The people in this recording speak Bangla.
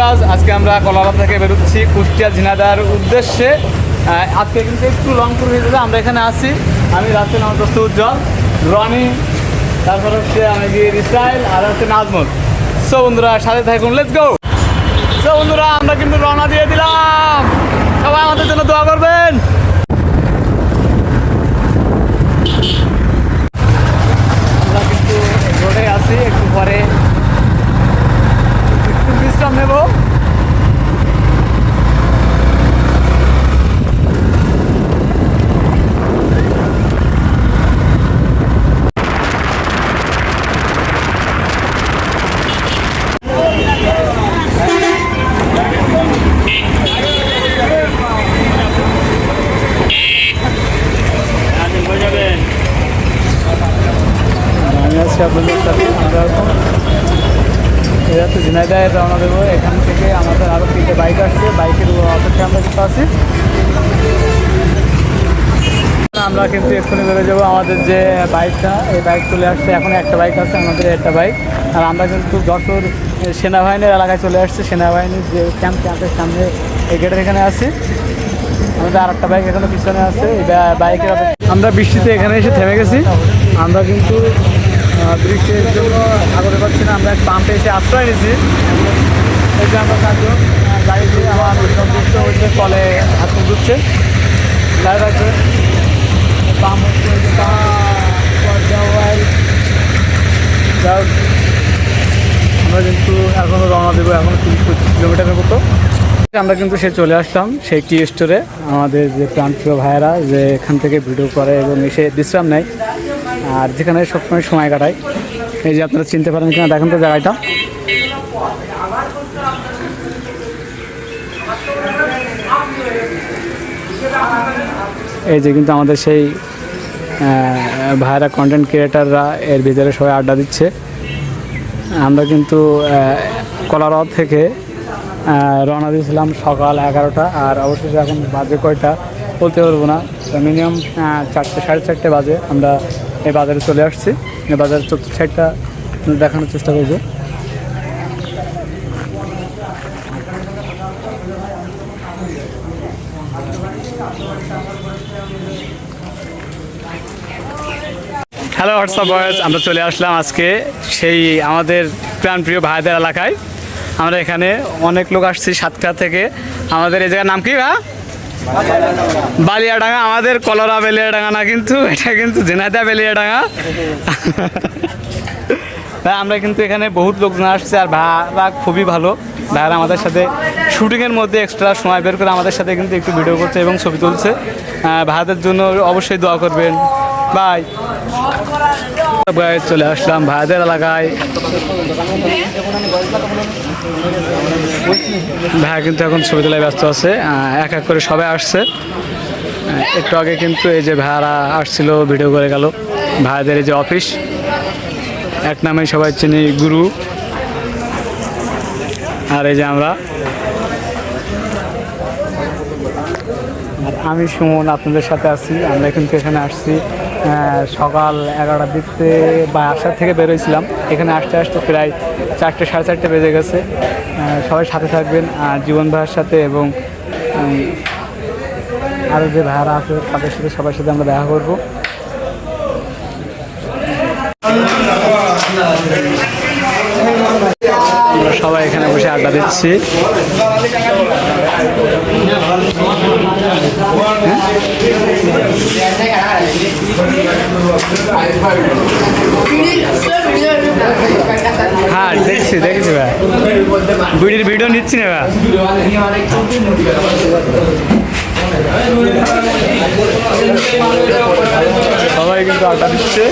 কাজ, আজকে আমরা কলারা থেকে বেরোচ্ছি কুষ্টিয়া ঝিনাদার উদ্দেশ্যে। আজকে কিন্তু একটু লং ট্যুর হয়ে যাবে, আমরা এখানে আছি। আমি রাত্রে আমার দোস্ত উজ্জ্বল, রনি, তারপর হচ্ছে আমি রিসাইল, আর হচ্ছে নাজমুল। সো বন্ধুরা, সাথে থাকুন লেটস গো সো বন্ধুরা, আমরা কিন্তু রওনা দিয়ে দিলাম। সবাই আমাদের জন্য দোয়া করবেন আমরা কিন্তু রোডে আছি একটু পরে একটু বিশ্রাম নেব আপনাদের সাথে আমরা এরা তো ঝিনাইদায় রওনা দেবো। এখান থেকে আমাদের আরও তিনটে বাইক আসছে। বাইকের অপেক্ষা আমরা কিন্তু আছি। আমরা কিন্তু এক্ষুনি বেরো যাব আমাদের যে বাইকটা, এই বাইক চলে আসছে। এখন একটা বাইক আছে, আমাদের একটা বাইক। আর আমরা কিন্তু যশোর সেনাবাহিনীর এলাকায় চলে আসছি। সেনাবাহিনীর যে ক্যাম্প, ক্যাম্পের সামনে এই গেটের এখানে আছি। আমাদের আর একটা বাইক এখানে পিছনে আছে। এই বাইকের আমরা বৃষ্টিতে এখানে এসে থেমে গেছি। আমরা কিন্তু বৃষ্টির জন্য আগতে পারছি না আমরা পাম্পে এসে আশ্রয় নিয়েছি। এই যে আমরা চারজন আহ, গাড়ি দিয়ে আমার সন্তুষ্ট হচ্ছে কলে হাত ধুচ্ছে। গাড়ি রাখবে পাম্প হচ্ছে আমরা কিন্তু এখনও রওনা দেবো এখন তিরিশ পঁচিশ কিলোমিটারের মতো। আমরা কিন্তু সে চলে আসলাম সেই টি স্টোরে। আমাদের যে প্রান্তীয় ভাইয়েরা যে এখান থেকে ভিডিও করে এবং এসে বিশ্রাম নেয়। আর যেখানে সবসময় সময় কাটায় এই যে আপনারা চিনতে পারেন কিনা, দেখেন তো জায়গাটা। এই যে কিন্তু আমাদের সেই ভাইরা কন্টেন্ট ক্রিয়েটাররা এর ভিতরে সবাই আড্ডা দিচ্ছে। আমরা কিন্তু কলারাও থেকে রওনা দিয়েছিলাম সকাল এগারোটা, আর অবশেষে এখন বাজে কয়টা বলতে পারব না। মিনিমাম চারটে, সাড়ে চারটে বাজে। আমরা এই বাজারে চলে আসছি। বাজারের চতুর্থ সাইডটা দেখানোর চেষ্টা করব। হ্যালো হোয়াটসঅ্যাপ বয়েস আমরা চলে আসলাম আজকে সেই আমাদের প্রাণপ্রিয় ভাইদের এলাকায়। আমরা এখানে অনেক লোক আসছি সাতক্ষীরা থেকে। আমাদের এই জায়গার নাম কি ভা বালিয়াডাঙ্গা আমাদের কলরা বেলিয়াডাঙ্গা না কিন্তু এটা কিন্তু জেনাদা বেলিয়াডাঙ্গা। আমরা কিন্তু এখানে বহুত লোকজন আসছে আর ভাড়া খুবই ভালো। ভাইরা আমাদের সাথে শুটিংয়ের মধ্যে এক্সট্রা সময় বের করে আমাদের সাথে কিন্তু একটু ভিডিও করছে এবং ছবি তুলছে। আহ, ভাইদের জন্য অবশ্যই দোয়া করবেন। বাই চলে আসলাম ভাইদের এলাকায়। ভাইয়া কিন্তু এখন ছবি তোলায় ব্যস্ত আছে এক এক করে সবাই আসছে। একটু আগে কিন্তু এই যে ভাইয়ারা আসছিল ভিডিও করে গেল। ভাইদের এই যে অফিস এক নামে সবাই চিনি গুরু। আর এই যে আমরা। আমি সুমন আপনাদের সাথে আছি। আমরা কিন্তু এখানে আসছি। সকাল এগারোটার দিকতে বা আটটার থেকে বেরোইছিলাম। এখানে আসতে আসতে প্রায় চারটে সাড়ে চারটে বেজে গেছে। আহ, সবাই সাথে থাকবেন আর জীবন ভাইয়ের সাথে এবং আরও যে ভাইয়ারা আছে তাদের সাথে সবার সাথে আমরা দেখা করব। সবাই এখানে বসে আড্ডা দিচ্ছি। হ্যাঁ দেখছি দেখছি ভাই। ভিডিওর ভিডিও নিচ্ছি না ভাই। সবাই কিন্তু আড্ডা দিচ্ছে।